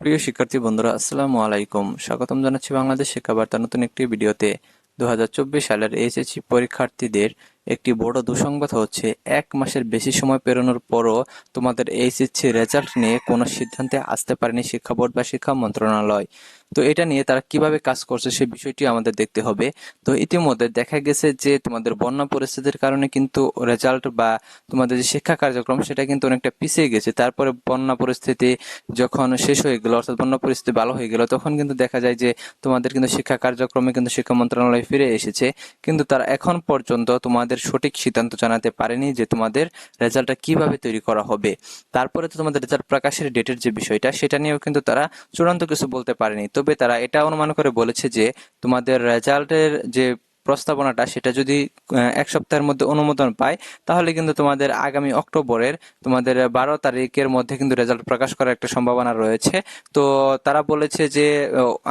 প্রিয় শিক্ষার্থী বন্ধুরা, আসসালামু আলাইকুম। স্বাগতম জানাচ্ছি বাংলাদেশ শিক্ষা বার্তা নতুন একটি ভিডিওতে। দু হাজার চব্বিশ সালের এইচএসসি পরীক্ষার্থীদের একটি বড় দুঃসংবাদ হচ্ছে, এক মাসের বেশি সময় পেরোনোর পরও তোমাদের এইচএসসি রেজাল্ট নিয়ে কোনো সিদ্ধান্তে আসতে পারেনি শিক্ষা বোর্ড বা শিক্ষা মন্ত্রণালয়। তো এটা নিয়ে তারা কীভাবে কাজ করছে সেই বিষয়টি আমাদের দেখতে হবে। তো ইতিমধ্যে দেখা গেছে যে তোমাদের বন্যা পরিস্থিতির কারণে কিন্তু রেজাল্ট বা তোমাদের যে শিক্ষা কার্যক্রম, সেটা কিন্তু অনেকটা পিছিয়ে গেছে। তারপরে বন্যা পরিস্থিতি যখন শেষ হয়ে গেল, অর্থাৎ বন্যা পরিস্থিতি ভালো হয়ে গেল, তখন কিন্তু দেখা যায় যে তোমাদের কিন্তু শিক্ষা কার্যক্রমে কিন্তু শিক্ষা মন্ত্রণালয় ফিরে এসেছে। কিন্তু তারা এখন পর্যন্ত তোমাদের সঠিক সিদ্ধান্ত জানাতে পারেনি যে তোমাদের রেজাল্টটা কীভাবে তৈরি করা হবে। তারপরে তো তোমাদের রেজাল্ট প্রকাশের ডেটের যে বিষয়টা, সেটা নিয়েও কিন্তু তারা চূড়ান্ত কিছু বলতে পারেনি। তবে তারা এটা অনুমান করে বলেছে যে তোমাদের রেজাল্টের যে প্রস্তাবনাটা, সেটা যদি এক সপ্তাহের মধ্যে অনুমোদন পায়, তাহলে কিন্তু তোমাদের আগামী অক্টোবরের, তোমাদের বারো তারিখের মধ্যে কিন্তু রেজাল্ট প্রকাশ করার একটা সম্ভাবনা রয়েছে। তো তারা বলেছে যে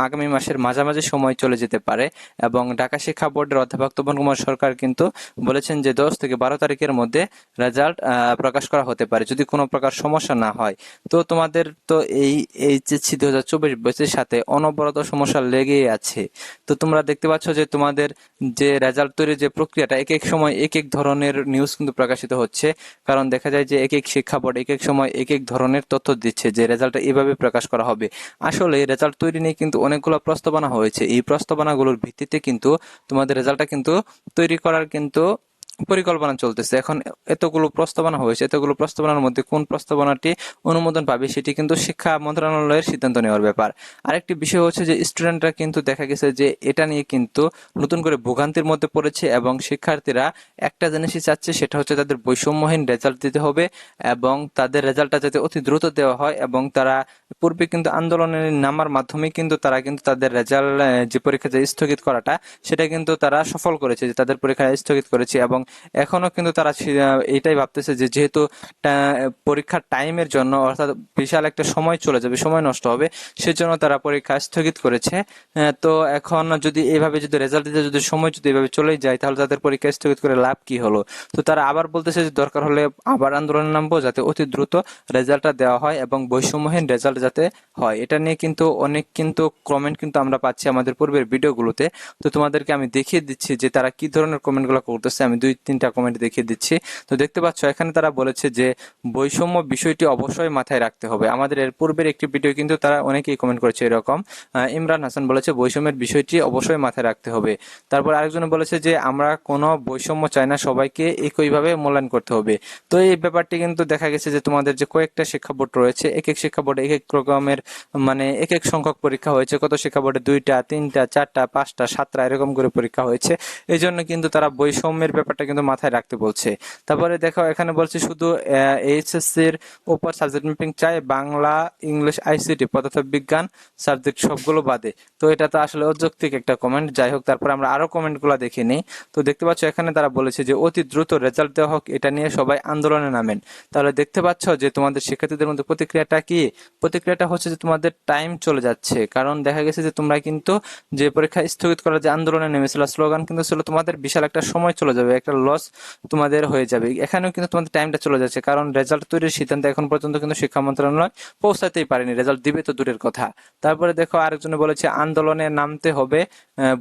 আগামী মাসের মাঝামাঝি সময় চলে যেতে পারে এবং ঢাকা শিক্ষা বোর্ডের অধ্যাপক তপন কুমার সরকার কিন্তু বলেছেন যে, দশ থেকে বারো তারিখের মধ্যে রেজাল্ট প্রকাশ করা হতে পারে যদি কোনো প্রকার সমস্যা না হয়। তো তোমাদের তো এই এইচএসসি দু হাজার চব্বিশ বছরের সাথে অনবরত সমস্যা লেগেই আছে। তো তোমরা দেখতে পাচ্ছ যে তোমাদের যে রেজাল্ট তৈরির যে প্রক্রিয়াটা এক এক সময় এক এক ধরনের নিউজ কিন্তু প্রকাশিত হচ্ছে। কারণ দেখা যায় যে এক এক শিক্ষা বোর্ড এক এক সময় এক এক ধরনের তথ্য দিচ্ছে যে রেজাল্টটা এভাবে প্রকাশ করা হবে। আসলে রেজাল্ট তৈরি নিয়ে কিন্তু অনেকগুলো প্রস্তাবনা হয়েছে। এই প্রস্তাবনাগুলোর ভিত্তিতে কিন্তু তোমাদের রেজাল্টটা কিন্তু তৈরি করার কিন্তু পরিকল্পনা চলতেছে। এখন এতগুলো প্রস্তাবনা হয়েছে, এতগুলো প্রস্তাবনার মধ্যে কোন প্রস্তাবনাটি অনুমোদন পাবে সেটি কিন্তু শিক্ষা মন্ত্রণালয়ের সিদ্ধান্ত নেওয়ার ব্যাপার। আরেকটি বিষয় হচ্ছে যে স্টুডেন্টরা কিন্তু দেখা গেছে যে এটা নিয়ে কিন্তু নতুন করে ভোগান্তির মধ্যে পড়েছে এবং শিক্ষার্থীরা একটা জিনিসই চাচ্ছে, সেটা হচ্ছে তাদের বৈষম্যহীন রেজাল্ট দিতে হবে এবং তাদের রেজাল্টটা যাতে অতি দ্রুত দেওয়া হয় এবং তারা পূর্বে কিন্তু আন্দোলনের নামার মাধ্যমে কিন্তু তারা কিন্তু তাদের রেজাল্ট, যে পরীক্ষা যে স্থগিত করাটা, সেটা কিন্তু তারা সফল করেছে, যে তাদের পরীক্ষা স্থগিত করেছে এবং এখনও কিন্তু তারা এইটাই ভাবতেছে যে যেহেতু পরীক্ষার টাইমের জন্য, অর্থাৎ বিশাল একটা সময় চলে যাবে, সময় নষ্ট হবে, সেজন্য তারা পরীক্ষা স্থগিত করেছে। তো এখন যদি এভাবে যদি রেজাল্ট দিতে, যদি সময় যদি এভাবে চলে যায়, তাহলে তাদের পরীক্ষা স্থগিত করে লাভ কি হলো? তো তারা আবার বলতেছে যে দরকার হলে আবার আন্দোলনে নামবো, যাতে অতি দ্রুত রেজাল্টটা দেওয়া হয় এবং বৈষম্যহীন রেজাল্ট যাতে হয়। এটা নিয়ে কিন্তু অনেক কিন্তু কমেন্ট কিন্তু আমরা পাচ্ছি আমাদের পূর্বের ভিডিওগুলোতে তো তোমাদেরকে আমি দেখিয়ে দিচ্ছি যে তারা কি ধরনের কমেন্টগুলো করতেছে। আমি দুই তিনটা কমেন্ট দেখিয়ে দিচ্ছি। তো দেখতে পাচ্ছ, এখানে তারা বলেছে যে বৈষম্য বিষয়টি অবশ্যই মাথায় রাখতে হবে। আমাদের এর পূর্বের একটি ভিডিও কিন্তু তারা অনেকেই কমেন্ট করেছে এরকম। ইমরান হাসান বলেছে বৈষম্যের বিষয়টি অবশ্যই মাথায় রাখতে হবে। তারপর আরেকজন বলেছে যে আমরা কোনো বৈষম্য চাই না, সবাইকে একইভাবে মূল্যায়ন করতে হবে। তো এই ব্যাপারটি কিন্তু দেখা গেছে যে তোমাদের যে কয়েকটা শিক্ষা বোর্ড রয়েছে এক এক শিক্ষা বোর্ডে এক এক রকমের মানে এক এক সংখ্যক পরীক্ষা হয়েছে। কত শিক্ষা বোর্ডে দুইটা, তিনটা, চারটা, পাঁচটা, সাতটা এরকম করে পরীক্ষা হয়েছে। এই জন্য কিন্তু তারা বৈষম্যের ব্যাপারটা কিন্তু মাথায় রাখতে বলছে। তারপরে দেখো, এখানে বলছে শুধু এইচএসসি এর উপর সাবজেক্ট ম্যাপিং চাই, বাংলা, ইংলিশ, আইসিটি পদার্থ বিজ্ঞান সাবজেক্ট সবগুলো বাদে। তো এটা তো আসলে অযৌক্তিক একটা কমেন্ট যাই হোক, তারপরে আমরা আরও কমেন্টগুলা দেখে নিই। তো দেখতে পাচ্ছ, এখানে তারা বলেছে যে, অতি দ্রুত রেজাল্ট দেওয়া হোক, এটা নিয়ে সবাই আন্দোলনে নামেন। তাহলে দেখতে পাচ্ছ যে, তোমাদের শিক্ষার্থীদের মধ্যে প্রতিক্রিয়াটা কি? প্রতিক্রিয়াটা হচ্ছে যে, তোমাদের টাইম চলে যাচ্ছে। কারণ দেখা গেছে যে, তোমরা কিন্তু যে পরীক্ষা স্থগিত করার যে আন্দোলনে নেমেছিল স্লোগান কিন্তু ছিল তোমাদের বিশাল একটা সময় চলে যাবে, একটা লস তোমাদের হয়ে যাবে। এখানেও কিন্তু তোমাদের টাইমটা চলে যাচ্ছে, কারণ রেজাল্ট তৈরির সিদ্ধান্ত এখন পর্যন্ত কিন্তু শিক্ষা মন্ত্রণালয় পৌঁছাতেই পারেনি। রেজাল্ট দিবে তো দূরের কথা। তারপরে দেখো আরেকজনে বলেছে, আন্দোলনে নামতে হবে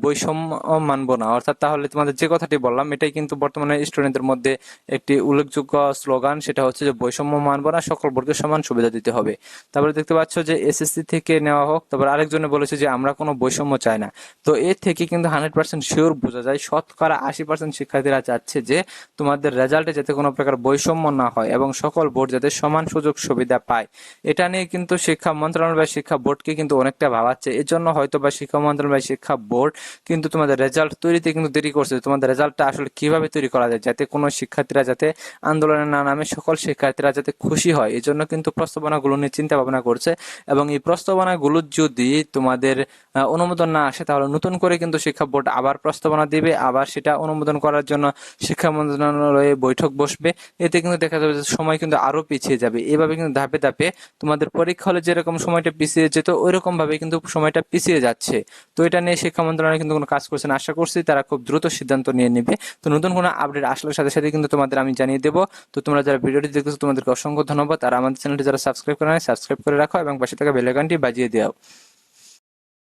বৈষম্য মানবো না। অর্থাৎ তাহলে তোমাদের যে কথাটি বললাম, এটাই কিন্তু বর্তমানে স্টুডেন্টদের মধ্যে একটি উল্লেখযোগ্য স্লোগান সেটা হচ্ছে যে বৈষম্য মানবো না, সকল বর্গকে সমান সুবিধা দিতে হবে। তারপরে দেখতে পাচ্ছ যে এসএসসি থেকে নেওয়া হোক, তারপর আরেকজনে বলেছে যে, আমরা কোনো বৈষম্য চাই না। তো এর থেকে কিন্তু হান্ড্রেড পার্সেন্ট শিওর বোঝা যায়, শতকরা আশি পার্সেন্ট শিক্ষার্থীরা চাচ্ছে যে তোমাদের রেজাল্টে যাতে কোনো প্রকার বৈষম্য না হয় এবং সকল বোর্ড যাতে সমান সুযোগ সুবিধা পায়। এটা নিয়ে কিন্তু শিক্ষা মন্ত্রণালয় বা শিক্ষা বোর্ডকে কিন্তু অনেকটা ভাবাচ্ছে। এর জন্য হয়তো বা শিক্ষা মন্ত্রণালয় বা শিক্ষা বোর্ড কিন্তু তোমাদের রেজাল্ট তৈরিতে কিন্তু দেরি করছে তোমাদের রেজাল্টটা আসলে কীভাবে তৈরি করা যায়, যাতে কোনো শিক্ষার্থীরা যাতে আন্দোলনে না নামে, সকল শিক্ষার্থীরা যাতে খুশি হয়। এই জন্য কিন্তু প্রস্তাবনাগুলো নিয়ে চিন্তা ভাবনা করছে এবং এই প্রস্তাবনাগুলো যদি তোমাদের অনুমোদন না আসে তাহলে নতুন করে কিন্তু শিক্ষা বোর্ড আবার প্রস্তাবনা দিবে, আবার সেটা অনুমোদন করার জন্য শিক্ষা মন্ত্রণালয়ে বৈঠক বসবে। এতে কিন্তু দেখা যাবে যে সময় কিন্তু আরও পিছিয়ে যাবে। এভাবে কিন্তু ধাপে ধাপে তোমাদের পরীক্ষা হলে যেরকম সময়টা পিছিয়ে যেত ওই রকম ভাবে কিন্তু সময়টা পিছিয়ে যাচ্ছে। তো এটা নিয়ে শিক্ষা মন্ত্রণালয় কিন্তু কোনো কাজ করছে না। আশা করছি তারা খুব দ্রুত সিদ্ধান্ত নিয়ে নেবে। তো নতুন কোনো আপডেট আসলে সাথে সাথে কিন্তু তোমাদের আমি জানিয়ে দেবো। তো তোমরা যারা ভিডিওটি দেখতেছো তোমাদেরকে অসংখ্য ধন্যবাদ। আর আমাদের চ্যানেলটি যারা সাবস্ক্রাইব করে নেয় সাবস্ক্রাইব করে রাখো এবং পাশে থাকা বেল আইকনটি বাজিয়ে দাও।